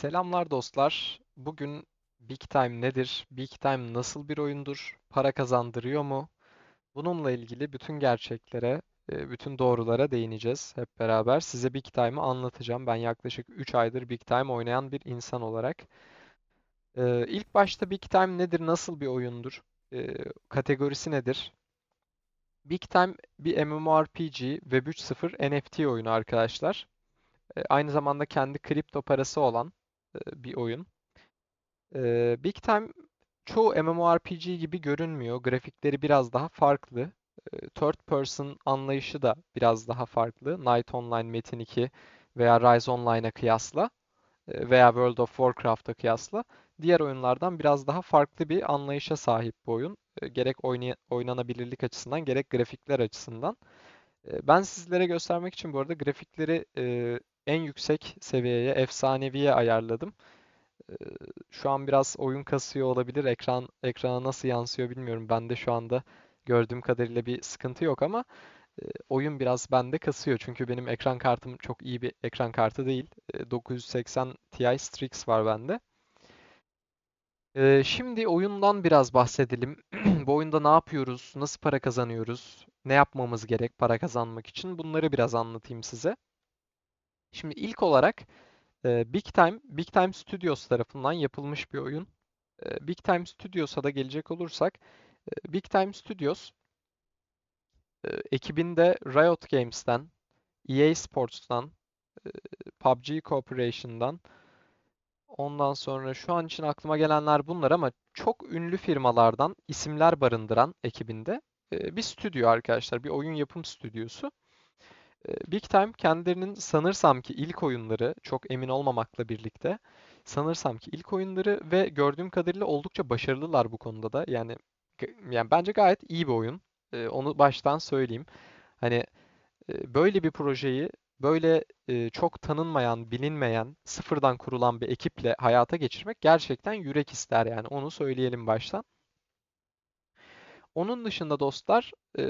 Selamlar dostlar. Bugün Big Time nedir? Big Time nasıl bir oyundur? Para kazandırıyor mu? Bununla ilgili bütün gerçeklere, e, bütün doğrulara değineceğiz hep beraber. Size Big Time'ı anlatacağım. Ben yaklaşık 3 aydır Big Time oynayan bir insan olarak. Ee, İlk başta Big Time nedir? Nasıl bir oyundur? Ee, Kategorisi nedir? Big Time bir MMORPG Web 3.0 NFT oyunu arkadaşlar. Aynı zamanda kendi kripto parası olan e, bir oyun. Ee, Big Time çoğu MMORPG gibi görünmüyor. Grafikleri biraz daha farklı. Ee, Third person anlayışı da biraz daha farklı. Knight Online, Metin 2 veya Rise Online'a kıyasla e, veya World of Warcraft'a kıyasla diğer oyunlardan biraz daha farklı bir anlayışa sahip bu oyun. E, Gerek oynanabilirlik açısından gerek grafikler açısından. E, Ben sizlere göstermek için bu arada grafikleri e, en yüksek seviyeye, efsaneviye ayarladım. Şu an biraz oyun kasıyor olabilir. Ekran ekrana nasıl yansıyor bilmiyorum. Bende şu anda gördüğüm kadarıyla bir sıkıntı yok ama oyun biraz bende kasıyor. Çünkü benim ekran kartım çok iyi bir ekran kartı değil. E, 980 Ti Strix var bende. Şimdi oyundan biraz bahsedelim. Bu oyunda ne yapıyoruz? Nasıl para kazanıyoruz? Ne yapmamız gerek para kazanmak için? Bunları biraz anlatayım size. Şimdi ilk olarak e, Big Time, Big Time Studios tarafından yapılmış bir oyun. E, Big Time Studios'a da gelecek olursak, e, Big Time Studios e, ekibinde Riot Games'ten, EA Sports'tan, e, PUBG Corporation'dan, ondan sonra şu an için aklıma gelenler bunlar ama çok ünlü firmalardan isimler barındıran ekibinde e, bir stüdyo arkadaşlar, bir oyun yapım stüdyosu. Big Time kendilerinin sanırsam ki ilk oyunları, çok emin olmamakla birlikte, sanırsam ki ilk oyunları ve gördüğüm kadarıyla oldukça başarılılar bu konuda da. Yani yani bence gayet iyi bir oyun. E, onu baştan söyleyeyim. Hani e, böyle bir projeyi böyle e, çok tanınmayan, bilinmeyen, sıfırdan kurulan bir ekiple hayata geçirmek gerçekten yürek ister yani. Onu söyleyelim baştan. Onun dışında dostlar, e,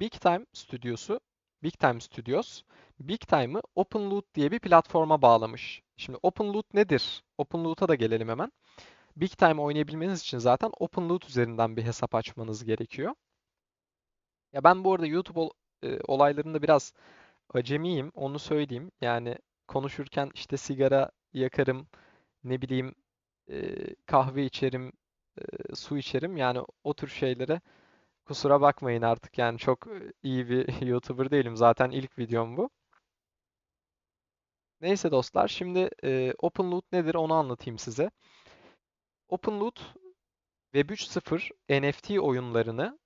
Big Time stüdyosu, Big Time Studios, Big Time'ı OpenLoot diye bir platforma bağlamış. Şimdi OpenLoot nedir? OpenLoot'a da gelelim hemen. Big Time oynayabilmeniz için zaten OpenLoot üzerinden bir hesap açmanız gerekiyor. Ya ben bu arada YouTube ol- e, olaylarında biraz acemiyim, onu söyleyeyim. Yani konuşurken işte sigara yakarım, ne bileyim e, kahve içerim, e, su içerim. Yani o tür şeylere Kusura bakmayın artık yani çok e, iyi bir YouTuber değilim. Zaten ilk videom bu. Neyse dostlar şimdi e, OpenLoot nedir onu anlatayım size. OpenLoot Web 3.0 NFT oyunlarını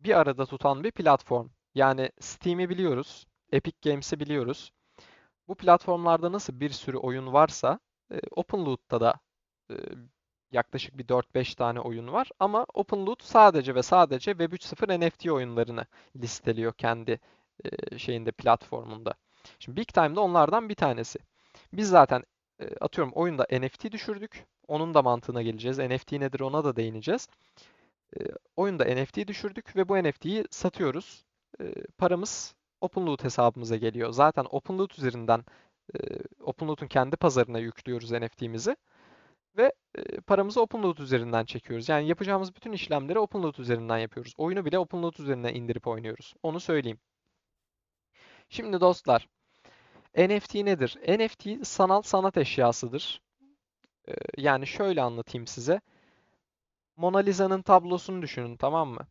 bir arada tutan bir platform. Yani Steam'i biliyoruz, Epic Games'i biliyoruz. Bu platformlarda nasıl bir sürü oyun varsa e, OpenLoot'ta da e, yaklaşık bir 4-5 tane oyun var. Ama OpenLoot sadece ve sadece Web 3.0 NFT oyunlarını listeliyor kendi şeyinde platformunda. Şimdi Big Time'da onlardan bir tanesi. Biz zaten atıyorum oyunda NFT düşürdük. Onun da mantığına geleceğiz. NFT nedir ona da değineceğiz. Oyunda NFT düşürdük ve bu NFT'yi satıyoruz. E, paramız OpenLoot hesabımıza geliyor. Zaten OpenLoot üzerinden e, OpenLoot'un kendi pazarına yüklüyoruz NFT'mizi ve paramızı OpenLoot üzerinden çekiyoruz. Yani yapacağımız bütün işlemleri OpenLoot üzerinden yapıyoruz. Oyunu bile OpenLoot üzerinden indirip oynuyoruz. Onu söyleyeyim. Şimdi dostlar, NFT nedir? NFT sanal sanat eşyasıdır. Yani şöyle anlatayım size. Mona Lisa'nın tablosunu düşünün, tamam mı?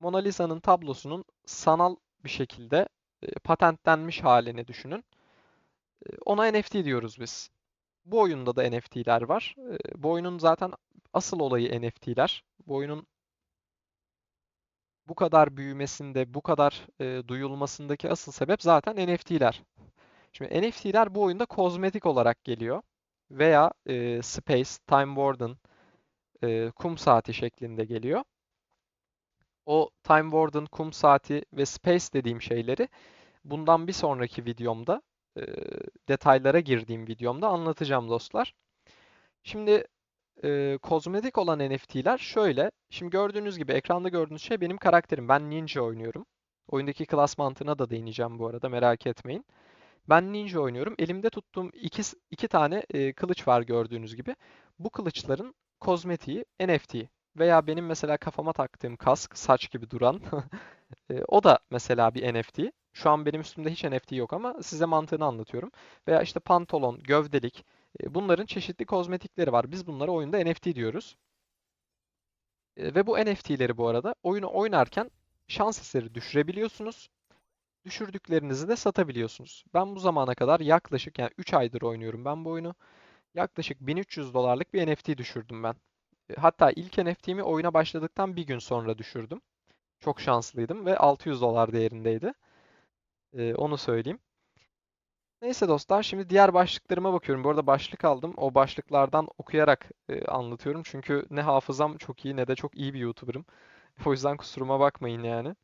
Mona Lisa'nın tablosunun sanal bir şekilde patentlenmiş halini düşünün. Ona NFT diyoruz biz. Bu oyunda da NFT'ler var. Bu oyunun zaten asıl olayı NFT'ler. Bu oyunun bu kadar büyümesinde, bu kadar e, duyulmasındaki asıl sebep zaten NFT'ler. Şimdi NFT'ler bu oyunda kozmetik olarak geliyor. Veya e, Space, Time Warden, e, kum saati şeklinde geliyor. O Time Warden, kum saati ve Space dediğim şeyleri bundan bir sonraki videomda, e, detaylara girdiğim videomda anlatacağım dostlar. Şimdi e, kozmetik olan NFT'ler şöyle. Şimdi gördüğünüz gibi ekranda gördüğünüz şey benim karakterim. Ben ninja oynuyorum. Oyundaki klas mantığına da değineceğim bu arada merak etmeyin. Ben ninja oynuyorum. Elimde tuttuğum iki, iki tane e, kılıç var gördüğünüz gibi. Bu kılıçların kozmetiği NFT. Veya benim mesela kafama taktığım kask, saç gibi duran. e, o da mesela bir NFT. Şu an benim üstümde hiç NFT yok ama size mantığını anlatıyorum. Veya işte pantolon, gövdelik. e, bunların çeşitli kozmetikleri var. Biz bunlara oyunda NFT diyoruz. E, ve bu NFT'leri bu arada oyunu oynarken şans eseri düşürebiliyorsunuz. Düşürdüklerinizi de satabiliyorsunuz. Ben bu zamana kadar yaklaşık yani 3 aydır oynuyorum ben bu oyunu. Yaklaşık 1300 dolarlık bir NFT düşürdüm ben. E, Hatta ilk NFT'mi oyuna başladıktan bir gün sonra düşürdüm. Çok şanslıydım ve 600 dolar değerindeydi. E, onu söyleyeyim. Neyse dostlar şimdi diğer başlıklarıma bakıyorum. Bu arada başlık aldım. O başlıklardan okuyarak e, anlatıyorum. Çünkü ne hafızam çok iyi ne de çok iyi bir YouTuber'ım. O yüzden kusuruma bakmayın yani.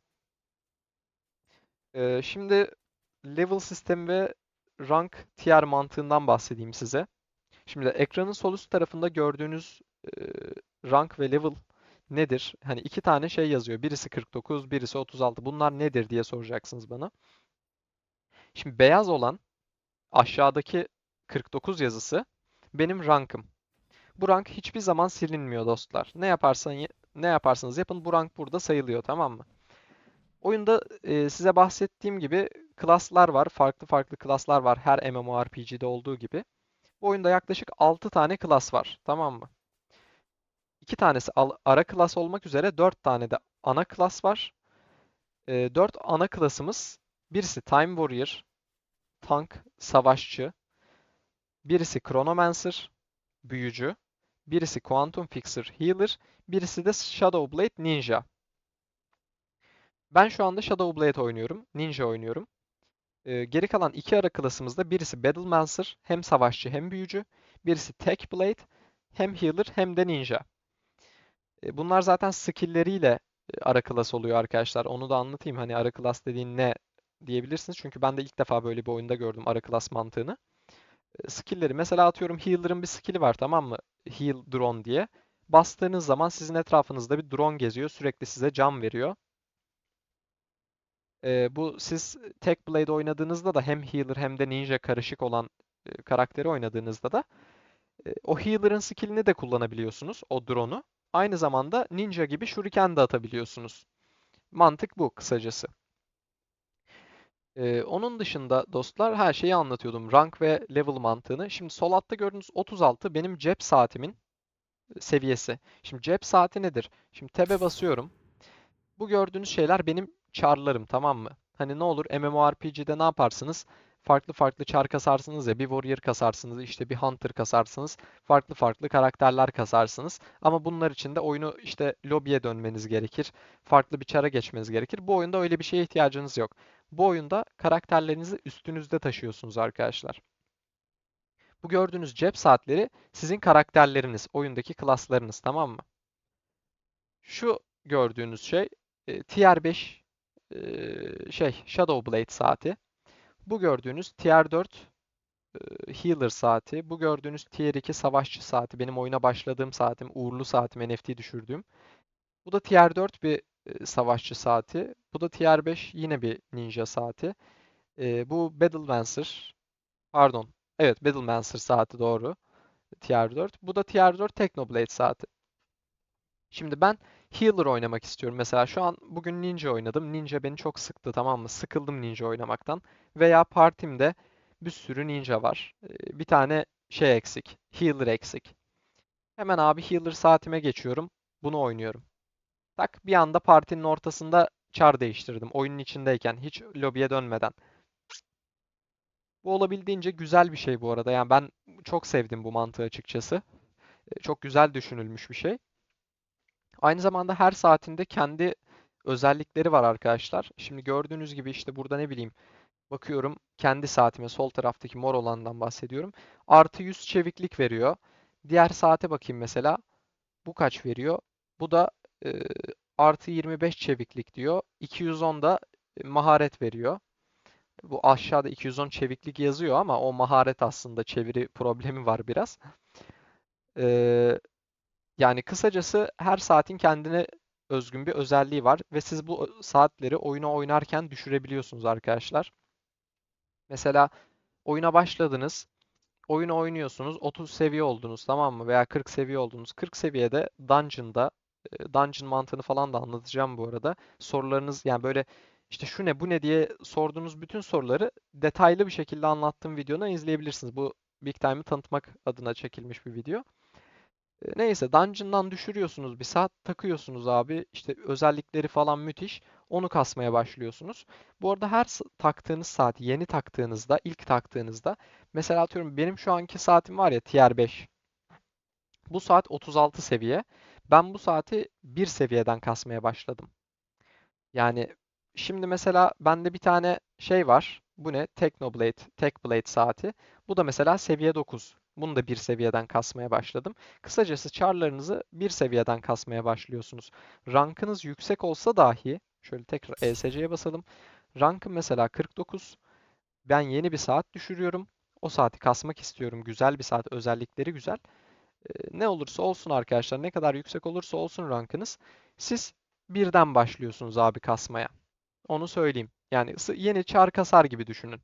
Ee, şimdi level sistemi ve rank tier mantığından bahsedeyim size. Şimdi ekranın sol üst tarafında gördüğünüz e, rank ve level nedir? Hani iki tane şey yazıyor. Birisi 49, birisi 36. Bunlar nedir diye soracaksınız bana. Şimdi beyaz olan aşağıdaki 49 yazısı benim rankım. Bu rank hiçbir zaman silinmiyor dostlar. Ne yaparsan ne yaparsanız yapın bu rank burada sayılıyor tamam mı? Oyunda e, size bahsettiğim gibi klaslar var. Farklı farklı klaslar var her MMORPG'de olduğu gibi. Bu oyunda yaklaşık 6 tane klas var. Tamam mı? 2 tanesi ara klas olmak üzere 4 tane de ana klas var. E, 4 ana klasımız birisi Time Warrior, tank, savaşçı. Birisi Chronomancer, büyücü. Birisi Quantum Fixer, healer. Birisi de Shadow Blade, ninja. Ben şu anda Shadow Blade oynuyorum. Ninja oynuyorum. Ee, geri kalan iki ara klasımızda birisi Battlemancer, hem savaşçı hem büyücü. Birisi Tech Blade, hem healer hem de ninja. Ee, bunlar zaten skill'leriyle e, ara klas oluyor arkadaşlar. Onu da anlatayım. Hani ara klas dediğin ne diyebilirsiniz. Çünkü ben de ilk defa böyle bir oyunda gördüm ara klas mantığını. Skill'leri mesela atıyorum healer'ın bir skill'i var tamam mı? Heal drone diye. Bastığınız zaman sizin etrafınızda bir drone geziyor. Sürekli size can veriyor. E, bu siz Tek Blade oynadığınızda da hem healer hem de ninja karışık olan e, karakteri oynadığınızda da e, o healer'ın skillini de kullanabiliyorsunuz. O drone'u. Aynı zamanda ninja gibi shuriken de atabiliyorsunuz. Mantık bu kısacası. Ee, onun dışında dostlar her şeyi anlatıyordum. Rank ve level mantığını. Şimdi sol altta gördüğünüz 36 benim cep saatimin seviyesi. Şimdi cep saati nedir? Şimdi tab'e basıyorum. Bu gördüğünüz şeyler benim charlarım tamam mı? Hani ne olur MMORPG'de ne yaparsınız? Farklı farklı char kasarsınız ya bir warrior kasarsınız işte bir hunter kasarsınız farklı farklı karakterler kasarsınız ama bunlar için de oyunu işte lobiye dönmeniz gerekir farklı bir char'a geçmeniz gerekir bu oyunda öyle bir şeye ihtiyacınız yok bu oyunda karakterlerinizi üstünüzde taşıyorsunuz arkadaşlar bu gördüğünüz cep saatleri sizin karakterleriniz oyundaki klaslarınız tamam mı şu gördüğünüz şey e, Tier 5 e, şey Shadow Blade saati. Bu gördüğünüz Tier 4 e, Healer saati. Bu gördüğünüz Tier 2 Savaşçı saati. Benim oyuna başladığım saatim, uğurlu saatim, NFT düşürdüğüm. Bu da Tier 4 bir e, Savaşçı saati. Bu da Tier 5 yine bir Ninja saati. E, bu Battlemancer. Pardon. Evet Battlemancer saati doğru. Tier 4. Bu da Tier 4 Technoblade saati. Şimdi ben healer oynamak istiyorum. Mesela şu an bugün ninja oynadım. Ninja beni çok sıktı tamam mı? Sıkıldım ninja oynamaktan. Veya partimde bir sürü ninja var. Ee, bir tane şey eksik. Healer eksik. Hemen abi healer saatime geçiyorum. Bunu oynuyorum. Tak bir anda partinin ortasında char değiştirdim. Oyunun içindeyken hiç lobiye dönmeden. Bu olabildiğince güzel bir şey bu arada. Yani ben çok sevdim bu mantığı açıkçası. Ee, çok güzel düşünülmüş bir şey. Aynı zamanda her saatinde kendi özellikleri var arkadaşlar. Şimdi gördüğünüz gibi işte burada ne bileyim bakıyorum kendi saatime sol taraftaki mor olandan bahsediyorum. Artı 100 çeviklik veriyor. Diğer saate bakayım mesela. Bu kaç veriyor? Bu da e, artı 25 çeviklik diyor. 210 da e, maharet veriyor. Bu aşağıda 210 çeviklik yazıyor ama o maharet aslında çeviri problemi var biraz. Ee, yani kısacası her saatin kendine özgün bir özelliği var ve siz bu saatleri oyunu oynarken düşürebiliyorsunuz arkadaşlar. Mesela Oyuna başladınız. Oyunu oynuyorsunuz. 30 seviye oldunuz tamam mı? Veya 40 seviye oldunuz. 40 seviyede Dungeon'da e, Dungeon mantığını falan da anlatacağım bu arada. Sorularınız yani böyle işte şu ne bu ne diye sorduğunuz bütün soruları detaylı bir şekilde anlattığım videodan izleyebilirsiniz. Bu Big Time'ı tanıtmak adına çekilmiş bir video. Neyse Dungeon'dan düşürüyorsunuz bir saat takıyorsunuz abi işte özellikleri falan müthiş onu kasmaya başlıyorsunuz. Bu arada her taktığınız saat yeni taktığınızda ilk taktığınızda mesela atıyorum benim şu anki saatim var ya Tier 5 bu saat 36 seviye ben bu saati bir seviyeden kasmaya başladım. Yani şimdi mesela bende bir tane şey var. Bu ne? Technoblade, Techblade saati. Bu da mesela seviye 9. Bunu da bir seviyeden kasmaya başladım. Kısacası char'larınızı bir seviyeden kasmaya başlıyorsunuz. Rankınız yüksek olsa dahi, şöyle tekrar ESC'ye basalım. Rankım mesela 49. Ben yeni bir saat düşürüyorum. O saati kasmak istiyorum. Güzel bir saat, özellikleri güzel. Ne olursa olsun arkadaşlar, ne kadar yüksek olursa olsun rankınız, siz birden başlıyorsunuz abi kasmaya. Onu söyleyeyim. Yani yeni çar kasar gibi düşünün.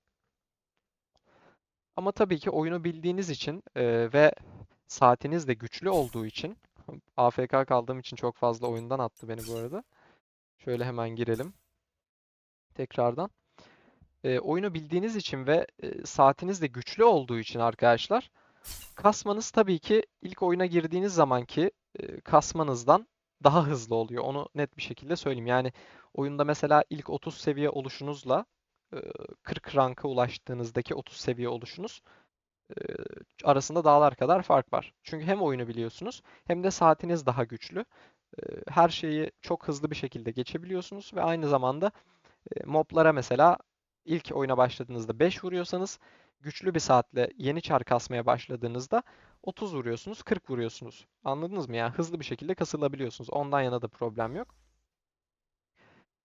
Ama tabii ki oyunu bildiğiniz için e, ve saatiniz de güçlü olduğu için AFK kaldığım için çok fazla oyundan attı beni bu arada. Şöyle hemen girelim tekrardan. E, oyunu bildiğiniz için ve e, saatiniz de güçlü olduğu için arkadaşlar kasmanız tabii ki ilk oyuna girdiğiniz zamanki e, kasmanızdan daha hızlı oluyor. Onu net bir şekilde söyleyeyim. Yani oyunda mesela ilk 30 seviye oluşunuzla e, 40 ranka ulaştığınızdaki 30 seviye oluşunuz e, arasında dağlar kadar fark var. Çünkü hem oyunu biliyorsunuz hem de saatiniz daha güçlü. E, Her şeyi çok hızlı bir şekilde geçebiliyorsunuz ve aynı zamanda e, moblara mesela ilk oyuna başladığınızda 5 vuruyorsanız güçlü bir saatle yeni çar kasmaya başladığınızda 30 vuruyorsunuz, 40 vuruyorsunuz. Anladınız mı? Yani hızlı bir şekilde kasılabiliyorsunuz. Ondan yana da problem yok.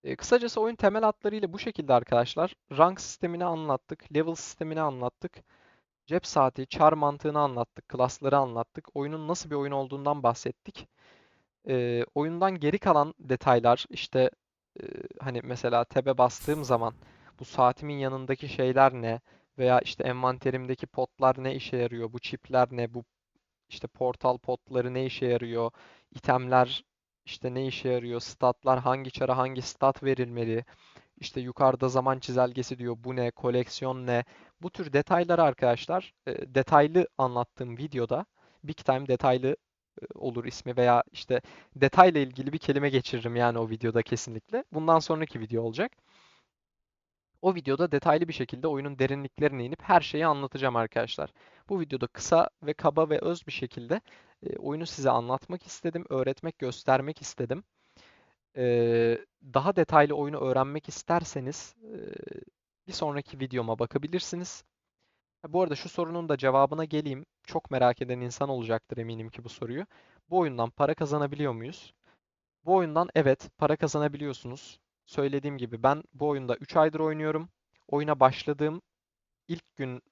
E, kısacası oyun temel hatlarıyla bu şekilde arkadaşlar. Rank sistemini anlattık, level sistemini anlattık. Cep saati, çar mantığını anlattık, klasları anlattık. Oyunun nasıl bir oyun olduğundan bahsettik. Ee, oyundan geri kalan detaylar işte e, hani mesela tab'e bastığım zaman bu saatimin yanındaki şeyler ne veya işte envanterimdeki potlar ne işe yarıyor, bu çipler ne, bu işte portal potları ne işe yarıyor, itemler işte ne işe yarıyor, statlar hangi çara hangi stat verilmeli, işte yukarıda zaman çizelgesi diyor. Bu ne? Koleksiyon ne? Bu tür detayları arkadaşlar e, detaylı anlattığım videoda Big Time detaylı e, olur ismi veya işte detayla ilgili bir kelime geçiririm yani o videoda kesinlikle. Bundan sonraki video olacak. O videoda detaylı bir şekilde oyunun derinliklerine inip her şeyi anlatacağım arkadaşlar. Bu videoda kısa ve kaba ve öz bir şekilde e, oyunu size anlatmak istedim, öğretmek, göstermek istedim. Ee, daha detaylı oyunu öğrenmek isterseniz e, bir sonraki videoma bakabilirsiniz. Bu arada şu sorunun da cevabına geleyim. Çok merak eden insan olacaktır eminim ki bu soruyu. Bu oyundan para kazanabiliyor muyuz? Bu oyundan evet para kazanabiliyorsunuz. Söylediğim gibi ben bu oyunda 3 aydır oynuyorum. Oyuna başladığım ilk gün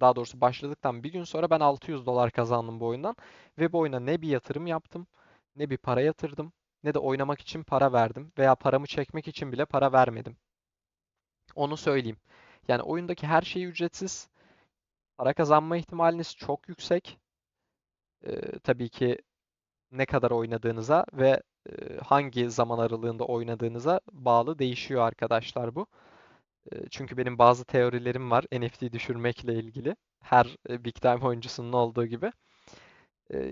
daha doğrusu başladıktan bir gün sonra ben 600 dolar kazandım bu oyundan. Ve bu oyuna ne bir yatırım yaptım, ne bir para yatırdım, ne de oynamak için para verdim veya paramı çekmek için bile para vermedim. Onu söyleyeyim. Yani oyundaki her şey ücretsiz. Para kazanma ihtimaliniz çok yüksek. Ee, tabii ki ne kadar oynadığınıza ve hangi zaman aralığında oynadığınıza bağlı değişiyor arkadaşlar bu. Çünkü benim bazı teorilerim var NFT düşürmekle ilgili. Her Big Time oyuncusunun olduğu gibi.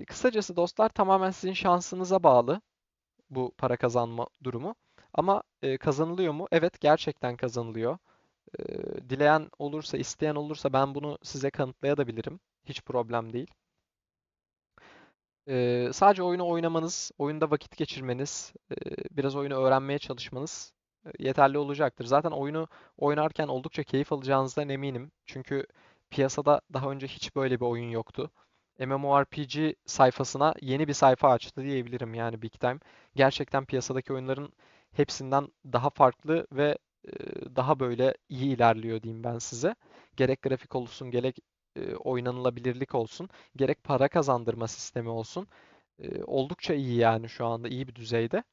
Kısacası dostlar tamamen sizin şansınıza bağlı bu para kazanma durumu. Ama kazanılıyor mu? Evet gerçekten kazanılıyor. Dileyen olursa, isteyen olursa ben bunu size kanıtlayabilirim. Hiç problem değil. Ee, sadece oyunu oynamanız, oyunda vakit geçirmeniz, e, biraz oyunu öğrenmeye çalışmanız yeterli olacaktır. Zaten oyunu oynarken oldukça keyif alacağınızdan eminim. Çünkü piyasada daha önce hiç böyle bir oyun yoktu. MMORPG sayfasına yeni bir sayfa açtı diyebilirim yani Big Time. Gerçekten piyasadaki oyunların hepsinden daha farklı ve daha böyle iyi ilerliyor diyeyim ben size. Gerek grafik olsun, gerek e, oynanılabilirlik olsun gerek para kazandırma sistemi olsun. E, oldukça iyi yani şu anda iyi bir düzeyde.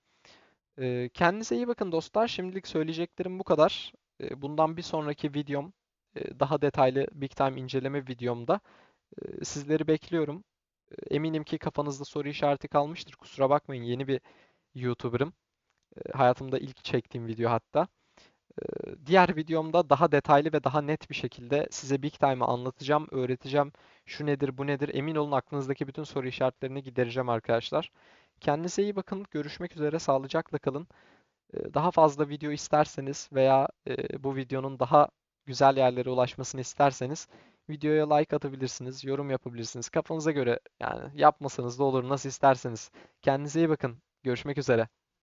E, kendinize iyi bakın dostlar. Şimdilik söyleyeceklerim bu kadar. E, bundan bir sonraki videom e, daha detaylı Big Time inceleme videomda e, sizleri bekliyorum. E, Eminim ki kafanızda soru işareti kalmıştır. Kusura bakmayın yeni bir YouTuber'ım. E, Hayatımda ilk çektiğim video hatta. E, Diğer videomda daha detaylı ve daha net bir şekilde size Big Time'ı anlatacağım, öğreteceğim. Şu nedir, bu nedir? Emin olun aklınızdaki bütün soru işaretlerini gidereceğim arkadaşlar. Kendinize iyi bakın. Görüşmek üzere. Sağlıcakla kalın. E, Daha fazla video isterseniz veya e, bu videonun daha güzel yerlere ulaşmasını isterseniz videoya like atabilirsiniz, yorum yapabilirsiniz. Kafanıza göre yani yapmasanız da olur nasıl isterseniz. Kendinize iyi bakın. Görüşmek üzere.